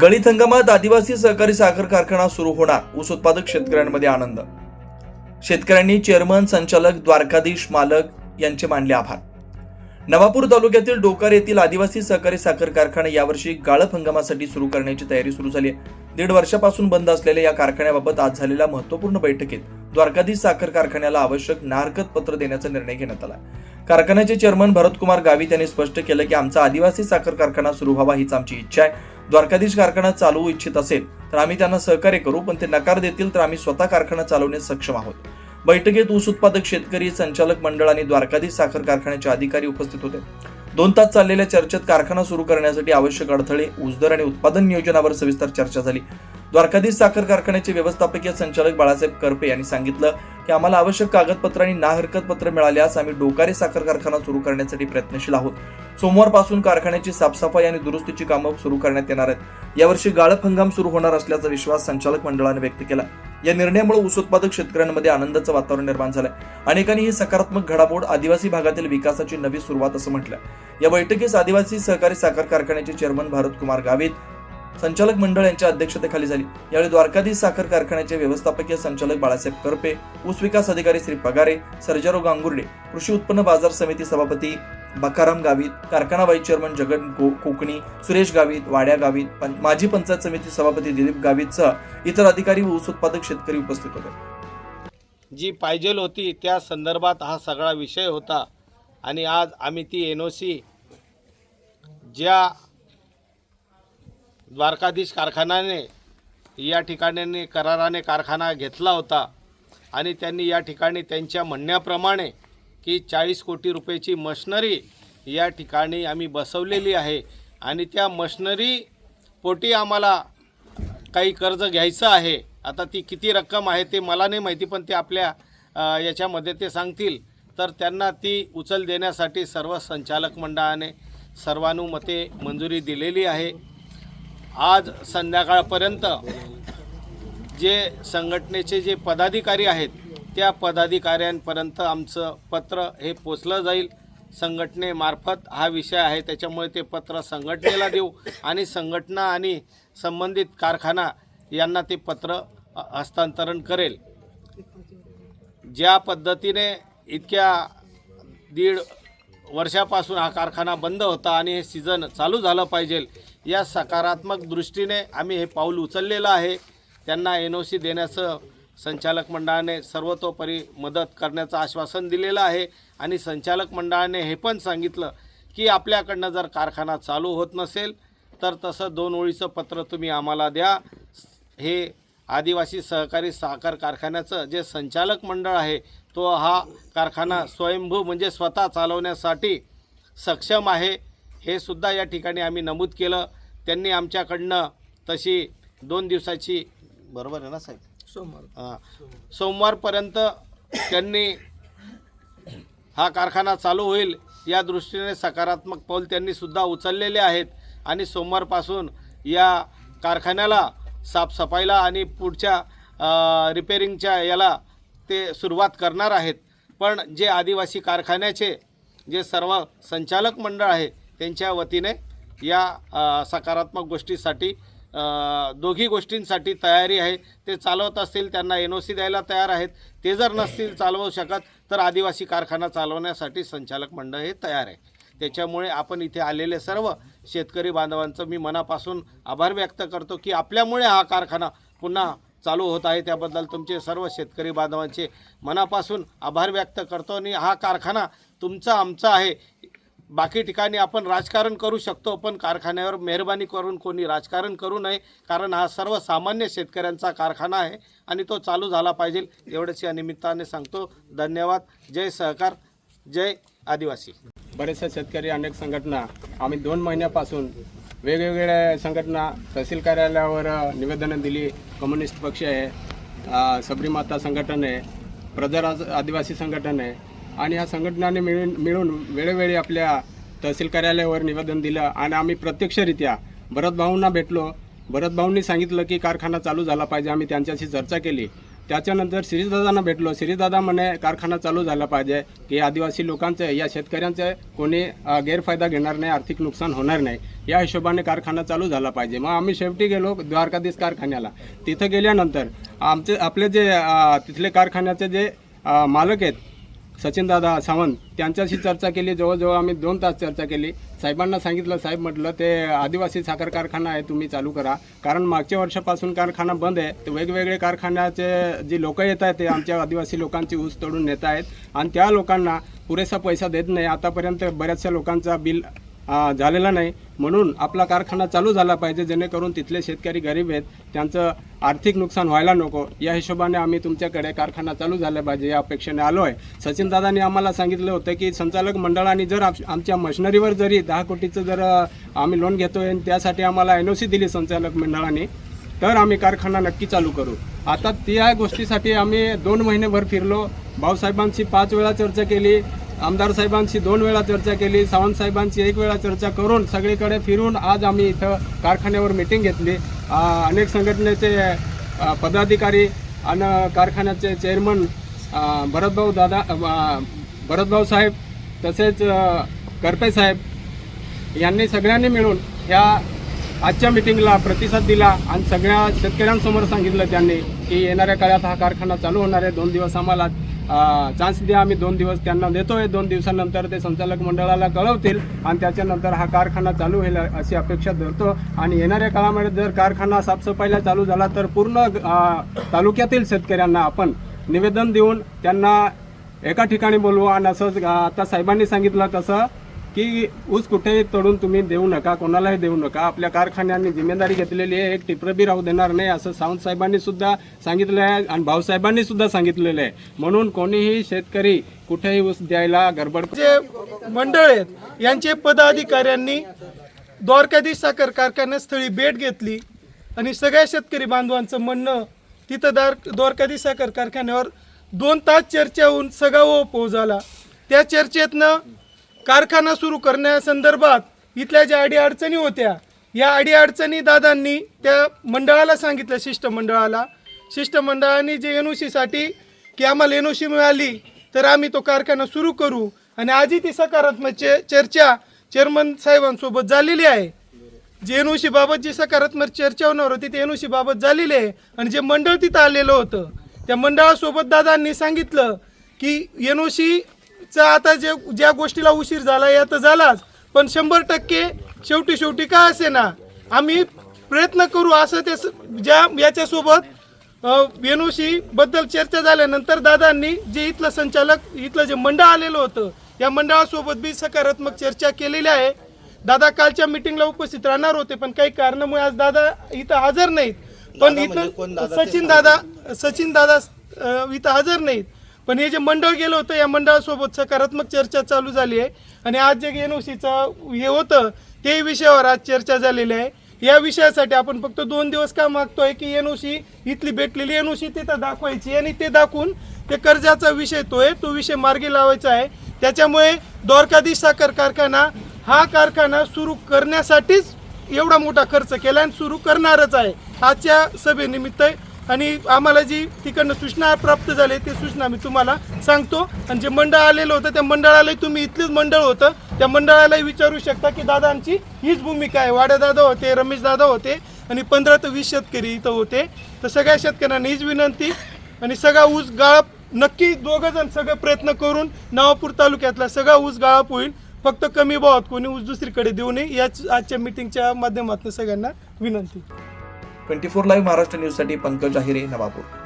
गणित हंगामात आदिवासी सहकारी साखर कारखाना सुरू होणार ऊस उत्पादक शेतकऱ्यांमध्ये आनंद. शेतकऱ्यांनी चेअरमन संचालक द्वारकाधीश मालक यांचे मानले आभार. नवापूर तालुक्यातील डोकार येथील आदिवासी सहकारी साखर कारखाना यावर्षी गाळप हंगामासाठी सुरू करण्याची तयारी सुरू झाली आहे. दीड वर्षापासून बंद असलेल्या या कारखान्याबाबत आज झालेल्या महत्त्वपूर्ण बैठकीत द्वारकाधीश साखर कारखान्याला आवश्यक नारकत पत्र देण्याचा निर्णय घेण्यात आला कारखान्याचे चेअरमन भरतकुमार गावित यांनी स्पष्ट केलं की आमचा आदिवासी साखर कारखाना सुरू व्हावा हीच आमची इच्छा आहे. द्वारकाधीश कारखाना चालवू इच्छित असेल तर आम्ही त्यांना सहकार्य करू पण ते नकार देतील तर आम्ही स्वतः कारखाना चालवण्यास सक्षम आहोत. बैठकीत ऊस उत्पादक शेतकरी संचालक मंडळ आणि द्वारकाधीश साखर कारखान्याचे अधिकारी उपस्थित होते. दोन तास चाललेल्या चर्चेत कारखाना सुरू करण्यासाठी आवश्यक अडथळे ऊस दर आणि उत्पादन नियोजनावर सविस्तर चर्चा झाली. द्वारकाधीश साखर कारखान्याचे व्यवस्थापकीय संचालक बाळासाहेब करपे यांनी सांगितलं की आम्हाला आवश्यक कागदपत्र आणि ना हरकत पत्र मिळाल्यास आम्ही डोकारे साखर कारखाना सुरू करण्यासाठी प्रयत्नशील आहोत. सोमवारपासून कारखान्याची साफसफाई आणि दुरुस्तीची कामं सुरू करण्यात येणार आहेत. यावर्षी गाळप हंगाम सुरू होणार असल्याचा विश्वास संचालक मंडळाने व्यक्त केला. या निर्णयामुळे ऊस उत्पादक शेतकऱ्यांमध्ये आनंदाचं वातावरण निर्माण झालंय अनेकांनी ही सकारात्मक घडामोड आदिवासी भागातील विकासाची नवी सुरुवात असं म्हटलं. या बैठकीस आदिवासी सहकारी साखर कारखान्याचे चेअरमन भारत कुमार गावित संचालक मंडळ यांच्या अध्यक्षतेखाली झाली. यावेळी द्वारकाधीश साखर कारखान्याचे व्यवस्थापकीय संचालक बाळासाहेब करपे ऊस विकास अधिकारी श्री पगारे सर्जारो गांगुर्डे कृषी उत्पन्न बाजार समिती सभापती बकाराम गावित कारखाना वाईस चेअरमन जगन को- कोकणी सुरेश गावित वाड्या गावित पं- माजी पंचायत समिती सभापती दिलीप गावितसह इतर अधिकारी व ऊस उत्पादक शेतकरी उपस्थित होते. जी पाहिजेल होती त्या संदर्भात हा सगळा विषय होता. आणि आज आम्ही ती एन ओ सी ज्या द्वारकाधीश कारखान्याने या ठिकाणी कराराने कारखाना घेतला होता आणि त्यांनी या ठिकाणी त्यांच्या म्हणण्याप्रमाणे की चाळीस कोटी रुपयाची मशनरी या ठिकाणी आम्ही बसवलेली आहे आणि त्या मशनरी पोटी आम्हाला काही कर्ज घ्यायचं आहे. आता ती किती रक्कम आहे ते मला नाही माहिती पण ते आपल्या याच्यामध्ये ते सांगतील. तर त्यांना ती उचल देण्यासाठी सर्व संचालक मंडळाने सर्वानुमते मंजुरी दिलेली आहे. आज संध्याकाळपर्यंत जे संघटनेचे जे पदाधिकारी आहेत त्या पदाधिकाऱ्यांपर्यंत आमचं पत्र हे पोचलं जाईल. संघटनेमार्फत हा विषय आहे त्याच्यामुळे ते पत्र संघटनेला देऊ आणि संघटना आणि संबंधित कारखाना यांना ते पत्र हस्तांतरण करेल. ज्या पद्धतीने इतक्या दीड वर्षापासून हा कारखाना बंद होता आणि हे सीझन चालू झालं पाहिजे या सकारात्मक दृष्टीने आम्ही हे पाऊल उचललेलं आहे. त्यांना एन ओ सी देण्याचं संचालक मंडळाने सर्वतोपरी मदत करण्याचं आश्वासन दिलेलं आहे. आणि संचालक मंडळाने हे पण सांगितलं की आपल्याकडनं जर कारखाना चालू होत नसेल तर तसं दोन ओळीचं पत्र तुम्ही आम्हाला द्या. हे आदिवासी सहकारी साखर कारखान्याचं जे संचालक मंडळ आहे तो हा कारखाना स्वयंभू म्हणजे स्वतः चालवण्यासाठी सक्षम आहे. हे सुद्धा या ठिकाणी आम्ही नमूद केलं. त्यांनी आमच्याकडनं तशी दोन दिवसाची बरोबर आहे ना साहेब? हां. सोमवारपर्यंत त्यांनी हा कारखाना चालू होईल या दृष्टीने सकारात्मक पाऊल त्यांनी सुद्धा उचललेले आहेत आणि सोमवारपासून या कारखान्याला साफसफाईला आणि पुढच्या रिपेरिंगच्या याला ते सुरुवात करणार आहेत. पण जे आदिवासी कारखान्याचे जे सर्व संचालक मंडळ आहे त्यांच्या वतीने या सकारात्मक गोष्टीसाठी दोघी गोष्टींसाठी तयारी आहे. ते चालवत असतील त्यांना एन ओ सी द्यायला तयार आहेत. ते जर नसतील चालवू शकत तर आदिवासी कारखाना चालवण्यासाठी संचालक मंडळ हे तयार आहे. त्याच्यामुळे आपण इथे आलेले सर्व शेतकरी बांधवांचं मी मनापासून आभार व्यक्त करतो की आपल्यामुळे हा कारखाना पुन्हा चालू होत आहे. त्याबद्दल तुमचे सर्व शेतकरी बांधवांचे मनापासून आभार व्यक्त करतो आणि हा कारखाना तुमचा आमचा आहे. बाकी ठिकाणी आपण राजकारण करू शकतो पण कारखान्यावर मेहरबानी करून कोणी राजकारण करू नये कारण हा सर्वसामान्य शेतकऱ्यांचा कारखाना आहे आणि तो चालू झाला पाहिजे एवढंच या निमित्ताने सांगतो. धन्यवाद. जय सहकार. जय आदिवासी. बरेचसे शेतकरी अनेक संघटना आम्ही दोन महिन्यापासून वेगवेगळ्या संघटना तहसील कार्यालयावर निवेदनं दिली. कम्युनिस्ट पक्ष आहे सबरीमाता संघटन आहे प्रजराज आदिवासी संघटन आहे. आणि ह्या संघटनाने मिळून मिळून वेळोवेळी आपल्या तहसील कार्यालयावर निवेदन दिलं आणि आम्ही प्रत्यक्षरित्या भरतभाऊंना भेटलो. भरतभाऊंनी सांगितलं की कारखाना चालू झाला पाहिजे. आम्ही त्यांच्याशी चर्चा केली. त्याच्यानंतर श्रीदादांना भेटलो. श्रीदादा म्हणे कारखाना चालू झाला पाहिजे. की आदिवासी लोकांचं या शेतकऱ्यांचं कोणी गैरफायदा घेणार नाही आर्थिक नुकसान होणार नाही. या हिशोबाने कारखाना चालू झाला पाहिजे. मग आम्ही शेवटी गेलो द्वारकाधीश कारखान्याला. तिथं गेल्यानंतर आमचे आपले जे तिथले कारखान्याचे जे मालक आहेत सचिनदादा सावंत त्यांच्याशी चर्चा केली. जवळजवळ आम्ही दोन तास चर्चा केली. साहेबांना सांगितलं साहेब म्हटलं ते आदिवासी साखर कारखाना आहे तुम्ही चालू करा. कारण मागच्या वर्षापासून कारखाना बंद आहे. ते वेगवेगळे कारखान्याचे जी लोक येत आहेत ते आमच्या आदिवासी लोकांची ऊस तोडून नेत आहेत. आणि त्या लोकांना पुरेसा पैसा देत नाही. आतापर्यंत बऱ्याचशा लोकांचा बिल झालेला नाही. म्हणून आपला कारखाना चालू झाला पाहिजे जेणेकरून तिथले शेतकरी गरीब आहेत त्यांचं आर्थिक नुकसान व्हायला नको. या हिशोबाने आम्ही तुमच्याकडे कारखाना चालू झाला पाहिजे या अपेक्षेने आलो आहे सचिनदादांनी आम्हाला सांगितलं होतं की संचालक मंडळाने जर आमच्या मशिनरीवर जरी दहा कोटीचं जर आम्ही लोन घेतोय आणि त्यासाठी आम्हाला एन ओ सी दिली संचालक मंडळाने तर आम्ही कारखाना नक्की चालू करू. आता त्या गोष्टीसाठी आम्ही दोन महिनेभर फिरलो. भाऊसाहेबांशी पाच वेळा चर्चा केली. आमदार साहेबांशी दोन वेळा चर्चा केली सावंत साहेबांची एक वेळा चर्चा करून सगळीकडे फिरून आज आम्ही इथं कारखान्यावर मिटिंग घेतली. अनेक संघटनेचे पदाधिकारी आणि कारखान्याचे चेअरमन भरतभाऊ दादा भरतभाऊ साहेब तसेच करपे साहेब यांनी सगळ्यांनी मिळून ह्या आजच्या मिटिंगला प्रतिसाद दिला आणि सगळ्या शेतकऱ्यांसमोर सांगितलं त्यांनी की येणाऱ्या काळात हा कारखाना चालू होणार आहे. दोन दिवस आम्हाला चान्स द्या आम्ही दोन दिवस त्यांना देतोय. दोन दिवसानंतर ते संचालक मंडळाला कळवतील आणि त्याच्यानंतर हा कारखाना चालू होईल अशी अपेक्षा धरतो. आणि येणाऱ्या काळामध्ये जर कारखाना साफसफाईला चालू झाला तर पूर्ण तालुक्यातील शेतकऱ्यांना आपण निवेदन देऊन त्यांना एका ठिकाणी बोलवू. आणि असंच आता साहेबांनी सांगितलं तसं की ऊस कुठेही तोडून तुम्ही देऊ नका कोणालाही देऊ नका. आपल्या कारखान्यांनी जिम्मेदारी घेतलेली आहे एक टिपरं बी राहू देणार नाही असं सावंत साहेबांनी सुद्धा सांगितलं आहे आणि भाऊसाहेबांनी सुद्धा सांगितलेलं आहे. म्हणून कोणीही शेतकरी कुठेही ऊस द्यायला गडबड जे मंडळ आहेत यांचे पदाधिकाऱ्यांनी द्वारकाधीश साखर कारखान्यास्थळी भेट घेतली आणि सगळ्या शेतकरी बांधवांचं म्हणणं तिथं दार द्वारकाधीश साखर कारखान्यावर दोन तास चर्चा होऊन सगळा ओपो झाला. त्या चर्चेतनं कारखाना सुरू करण्यासंदर्भात इथल्या ज्या अडीअडचणी होत्या या अडीअडचणी दादांनी त्या मंडळाला सांगितलं शिष्टमंडळाला. शिष्टमंडळाने जे एन ओ सीसाठी की आम्हाला एन ओ सी मिळाली तर आम्ही तो कारखाना सुरू करू. आणि आजही ती सकारात्मक चे- चर्चा चेअरमन साहेबांसोबत झालेली आहे. जे एन ओ सीबाबत जी सकारात्मक चर्चा होणार होती ते ओ सीबाबत झालेली आहे. आणि जे मंडळ तिथं आलेलं होतं त्या मंडळासोबत दादांनी सांगितलं की एन ओ सी एनओशीचा आता जे ज्या गोष्टीला उशीर झाला या तर झालाच. पण शंभर टक्के शेवटी शेवटी काय असे ना आम्ही प्रयत्न करू असं ते ज्या याच्यासोबत एनओशी बद्दल चर्चा झाल्यानंतर दादांनी जे इथलं संचालक इथलं जे मंडळ आलेलं होतं या मंडळासोबत बी सकारात्मक चर्चा केलेली आहे. दादा कालच्या मिटिंगला उपस्थित राहणार होते पण काही कारणामुळे आज दादा इथं हजर नाहीत. पण इथं सचिन दादा सचिन दादा इथं हजर नाहीत. पण हे जे मंडळ गेलं होतं या मंडळासोबत सकारात्मक चर्चा चालू झाली आहे. आणि आज जे एन ओ सीचं हे होतं ते विषयावर आज चर्चा झालेली आहे. या विषयासाठी आपण फक्त दोन दिवस का मागतोय की एन ओ सी इथली भेटलेली एन ओ सी तिथं दाखवायची आणि ते दाखवून ते कर्जाचा विषय तो आहे तो विषय मार्गी लावायचा आहे. त्याच्यामुळे द्वारकाधीश साखर कारखाना हा कारखाना सुरू करण्यासाठीच एवढा मोठा खर्च केला आणि सुरू करणारच आहे. आजच्या सभेनिमित्त आणि आम्हाला जी तिकडनं सूचना प्राप्त झाली ते सूचना मी तुम्हाला सांगतो. आणि जे मंडळ आलेलं होतं त्या मंडळालाही तुम्ही इथलंच मंडळ होतं. त्या मंडळालाही विचारू शकता की दादांची हीच भूमिका आहे. वाड्या दादा होते रमेश दादा होते आणि पंधरा ते वीस शेतकरी इथं होते. तर सगळ्या शेतकऱ्यांना हीच विनंती. आणि सगळा ऊस गाळप नक्की दोघं जण सगळं प्रयत्न करून नवापूर तालुक्यातला सगळा ऊस गाळप होईल. फक्त कमी भावात कोणी ऊस दुसरीकडे देऊ नये. याच आजच्या मिटिंगच्या माध्यमातून सगळ्यांना विनंती. ट्वेंटी फोर लाईव्ह महाराष्ट्र न्यूजसाठी पंकज आहिरे नवापूर.